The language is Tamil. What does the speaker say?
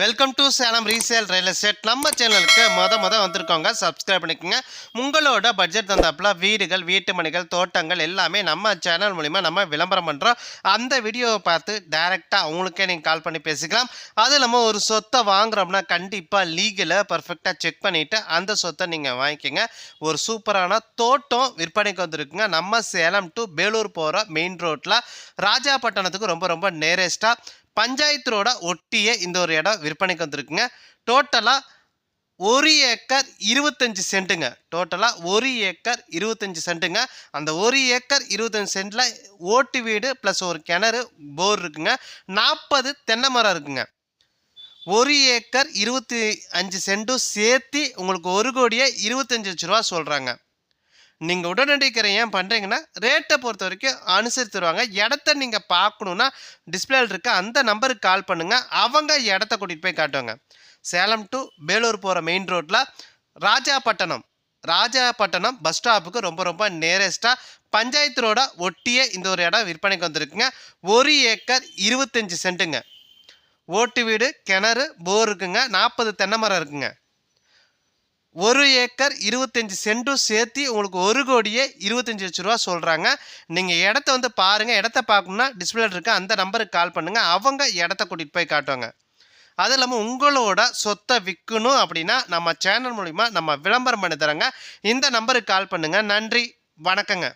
Welcome to Salem resale real estate நம்ம சேனலுக்கு மொத மொத வந்திருக்கோங்க சப்ஸ்கிரைப் பண்ணிக்கோங்க. உங்களோட பட்ஜெட் தந்தாப்புல வீடுகள் வீட்டு மணிகள் தோட்டங்கள் எல்லாமே நம்ம சேனல் மூலிமா நம்ம விளம்பரம் பண்ணுறோம் அந்த வீடியோவை பார்த்து டைரெக்டாக அவங்களுக்கே நீங்கள் கால் பண்ணி பேசிக்கலாம். அது இல்லாமல் ஒரு சொத்தை வாங்குறோம்னா கண்டிப்பாக லீகலை பர்ஃபெக்டாக செக் பண்ணிவிட்டு அந்த சொத்தை நீங்கள் வாங்கிக்கோங்க. ஒரு சூப்பரான தோட்டம் விற்பனைக்கு வந்திருக்குங்க. நம்ம சேலம் டு பேலூர் போகிற மெயின் ரோட்டில் ராஜாப்பட்டினத்துக்கு ரொம்ப ரொம்ப நேரஸ்ட்டாக பஞ்சாயத்து ரோட ஒட்டிய இந்த ஒரு இடம் விற்பனைக்கு வந்திருக்குங்க. டோட்டலாக ஒரு ஏக்கர் இருபத்தஞ்சி சென்ட்டுங்க. டோட்டலாக ஒரு ஏக்கர் இருபத்தஞ்சி சென்ட்டுங்க. அந்த ஒரு ஏக்கர் இருபத்தஞ்சி சென்ட்டில் ஓட்டு வீடு ப்ளஸ் ஒரு கிணறு போர் இருக்குங்க. நாற்பது தென்னை மரம் இருக்குங்க. ஒரு ஏக்கர் இருபத்தி அஞ்சு சென்ட்டும் சேர்த்து உங்களுக்கு ஒரு கோடியே இருபத்தஞ்சி லட்ச ரூபா சொல்கிறாங்க நீங்கள் உடனடிக்கிற ஏன் பண்ணுறீங்கன்னா ரேட்டை பொறுத்த வரைக்கும் அனுசரித்துருவாங்க. இடத்த நீங்கள் பார்க்கணுன்னா டிஸ்பிளேல இருக்க அந்த நம்பருக்கு கால் பண்ணுங்கள் அவங்க இடத்த கூட்டிகிட்டு போய் காட்டுவாங்க. சேலம் டு பேலூர் போகிற மெயின் ரோட்டில் ராஜாப்பட்டினம் ராஜாப்பட்டினம் பஸ் ஸ்டாப்புக்கு ரொம்ப ரொம்ப நேரஸ்ட்டாக பஞ்சாயத்து ரோட ஒட்டியே இந்த ஒரு இடம் விற்பனைக்கு வந்திருக்குங்க. ஒரு ஏக்கர் இருபத்தஞ்சி சென்ட்டுங்க. ஓட்டு வீடு கிணறு போர் இருக்குங்க. நாற்பது தென்னை மரம் இருக்குங்க. ஒரு ஏக்கர் இருபத்தஞ்சி சென்ட்டும் சேர்த்து உங்களுக்கு ஒரு கோடியே இருபத்தஞ்சி லட்ச ரூபா சொல்கிறாங்க நீங்கள் இடத்த வந்து பாருங்கள் இடத்த பார்க்கணுன்னா டிஸ்பிளே இருக்க அந்த நம்பருக்கு கால் பண்ணுங்கள் அவங்க இடத்த கூட்டிகிட்டு போய் காட்டுவாங்க. அது இல்லாமல் உங்களோட சொத்தை விற்கணும் அப்படின்னா நம்ம சேனல் மூலிமா நம்ம விளம்பரம் பண்ணி தரோங்க இந்த நம்பருக்கு கால் பண்ணுங்கள் நன்றி. வணக்கங்க.